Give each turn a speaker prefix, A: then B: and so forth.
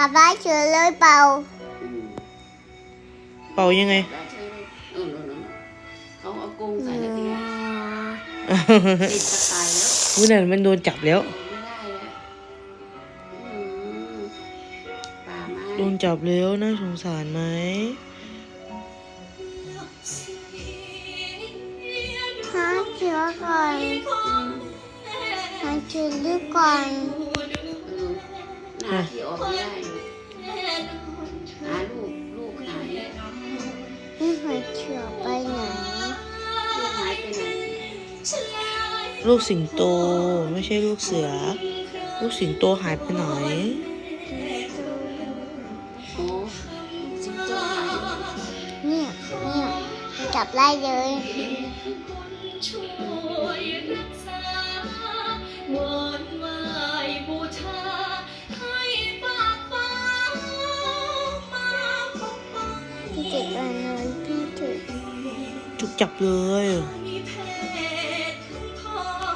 A: กลับได้เฉยเลยเปล่า
B: อืม
C: เป่ายังไง
B: ได้ใช่เลยเออเออเออเขาเอากรงใส่แล้วทีเนี้ยติดตะข่ายแล้ว
C: อุ้ยนั่นมันโดนจับแล้ว
B: ไม่ได้แล้วอืมป่าไม้
C: โดนจับแล้วน่าสงสารไหม
A: หาเชื้อก่อนหาเชื้อลึกก่อน
B: เอ
C: ลูกสิงโตไม่ใช่ลูกเสือ ลูกสิงโตหายไปไหน
B: โอ้สิงโตหายไปไหน
A: เนี่ยเนี่ยจับได้เลยที่เจ็ดวันเลยพี่ถึง
C: จุกจับเลย
A: เ